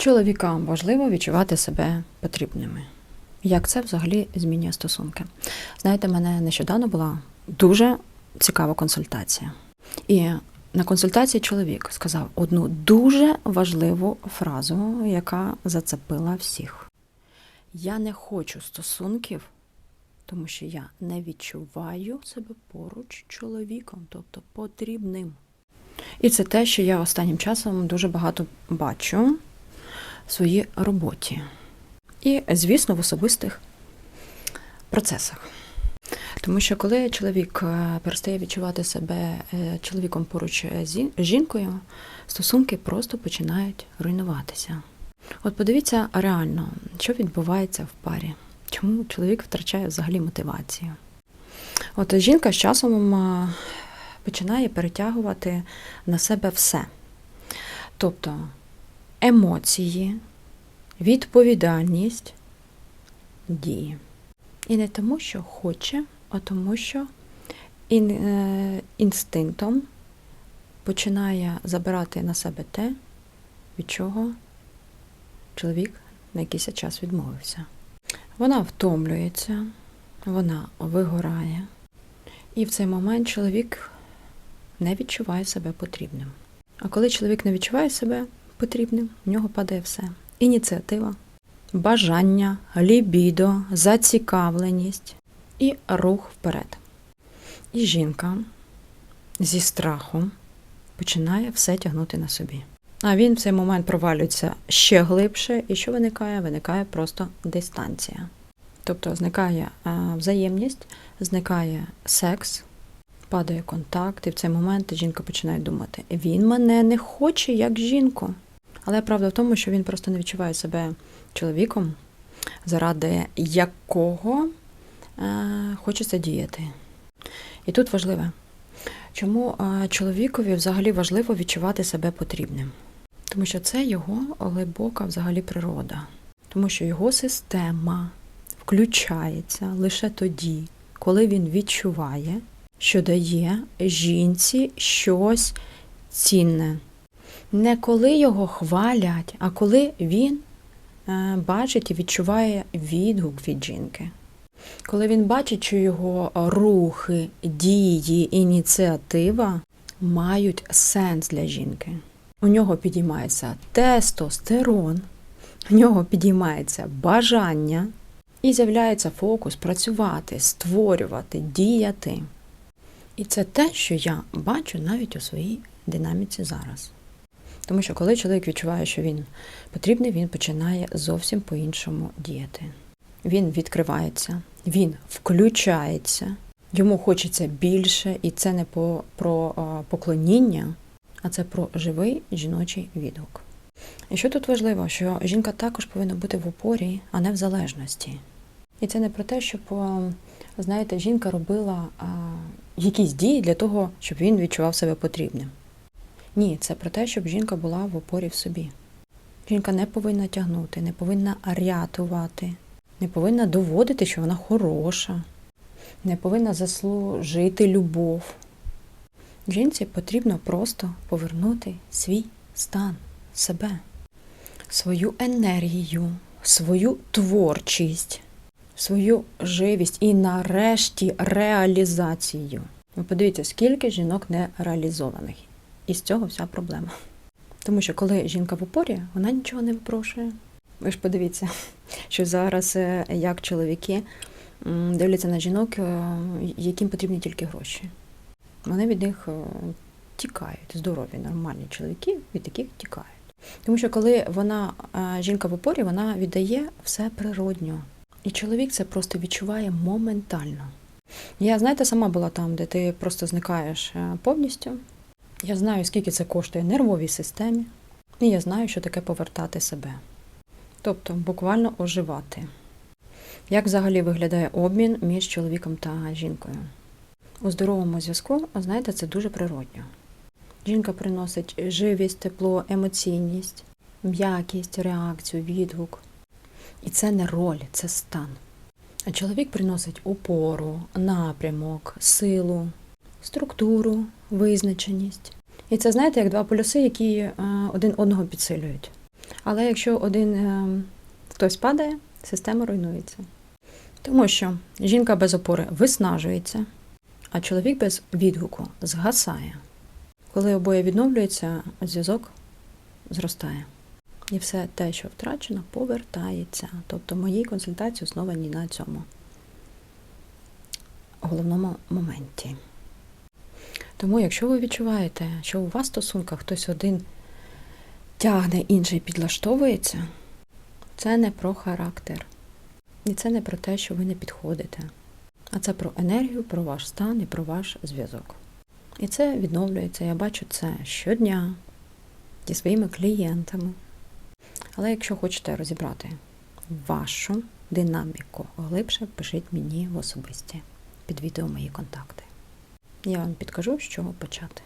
Чоловікам важливо відчувати себе потрібними. Як це взагалі змінює стосунки? Знаєте, мене нещодавно була дуже цікава консультація. І на консультації чоловік сказав одну дуже важливу фразу, яка зацепила всіх. Я не хочу стосунків, тому що я не відчуваю себе поруч чоловіком, тобто потрібним. І це те, що я останнім часом дуже багато бачу в своїй роботі. І, звісно, в особистих процесах. Тому що коли чоловік е, перестає відчувати себе е, чоловіком поруч з жінкою, стосунки просто починають руйнуватися. От подивіться реально, що відбувається в парі. Чому чоловік втрачає взагалі мотивацію? От жінка з часом е, починає перетягувати на себе все. Тобто емоції, відповідальність, дії. І не тому, що хоче, а тому, що ін, е, інстинктом починає забирати на себе те, від чого чоловік на якийсь час відмовився. Вона втомлюється, вона вигорає, і в цей момент чоловік не відчуває себе потрібним. А коли чоловік не відчуває себе потрібним, в нього падає все. Ініціатива, бажання, лібідо, зацікавленість і рух вперед. І жінка зі страхом починає все тягнути на собі. А він в цей момент провалюється ще глибше, і що виникає? Виникає просто дистанція. Тобто зникає а, взаємність, зникає секс, падає контакт, і в цей момент жінка починає думати: він мене не хоче як жінку. Але правда в тому, що він просто не відчуває себе чоловіком, заради якого е, хочеться діяти. І тут важливе, чому е, чоловікові взагалі важливо відчувати себе потрібним? Тому що це його глибока взагалі природа. Тому що його система включається лише тоді, коли він відчуває, що дає жінці щось цінне. Не коли його хвалять, а коли він е, бачить і відчуває відгук від жінки. Коли він бачить, що його рухи, дії, ініціатива мають сенс для жінки. У нього підіймається тестостерон, у нього підіймається бажання і з'являється фокус працювати, створювати, діяти. І це те, що я бачу навіть у своїй динаміці зараз. Тому що коли чоловік відчуває, що він потрібний, він починає зовсім по-іншому діяти. Він відкривається, він включається, йому хочеться більше, і це не по, про поклоніння, а це про живий жіночий відгук. І що тут важливо, що жінка також повинна бути в опорі, а не в залежності. І це не про те, щоб, знаєте, жінка робила якісь дії для того, щоб він відчував себе потрібним. Ні, це про те, щоб жінка була в опорі в собі. Жінка не повинна тягнути, не повинна рятувати, не повинна доводити, що вона хороша, не повинна заслужити любов. Жінці потрібно просто повернути свій стан, себе, свою енергію, свою творчість, свою живість і нарешті реалізацію. Ви подивіться, скільки жінок не реалізованих. І з цього вся проблема. Тому що коли жінка в опорі, вона нічого не випрошує. Ви ж подивіться, що зараз е, як чоловіки дивляться на жінок, е, яким потрібні тільки гроші. Вони від них е, тікають, здорові, нормальні чоловіки від таких тікають. Тому що коли вона, жінка в опорі, вона віддає все природньо. І чоловік це просто відчуває моментально. Я, знаєте, сама була там, де ти просто зникаєш повністю. Я знаю, скільки це коштує нервовій системі, і я знаю, що таке повертати себе. Тобто буквально оживати. Як взагалі виглядає обмін між чоловіком та жінкою? У здоровому зв'язку, знаєте, це дуже природньо. Жінка приносить живість, тепло, емоційність, м'якість, реакцію, відгук. І це не роль, це стан. А чоловік приносить опору, напрямок, силу, структуру, визначеність. І це, знаєте, як два полюси, які один одного підсилюють. Але якщо один е, хтось падає, система руйнується. Тому що жінка без опори виснажується, а чоловік без відгуку згасає. Коли обоє відновлюються, зв'язок зростає. І все те, що втрачено, повертається. Тобто мої консультації основані на цьому головному моменті. Тому, якщо ви відчуваєте, що у вас в стосунках хтось один тягне, інший підлаштовується, це не про характер. І це не про те, що ви не підходите. А це про енергію, про ваш стан і про ваш зв'язок. І це відновлюється. Я бачу це щодня зі своїми клієнтами. Але якщо хочете розібрати вашу динаміку глибше, пишіть мені в особисті під відео мої контакти. Я вам підкажу, з чого почати.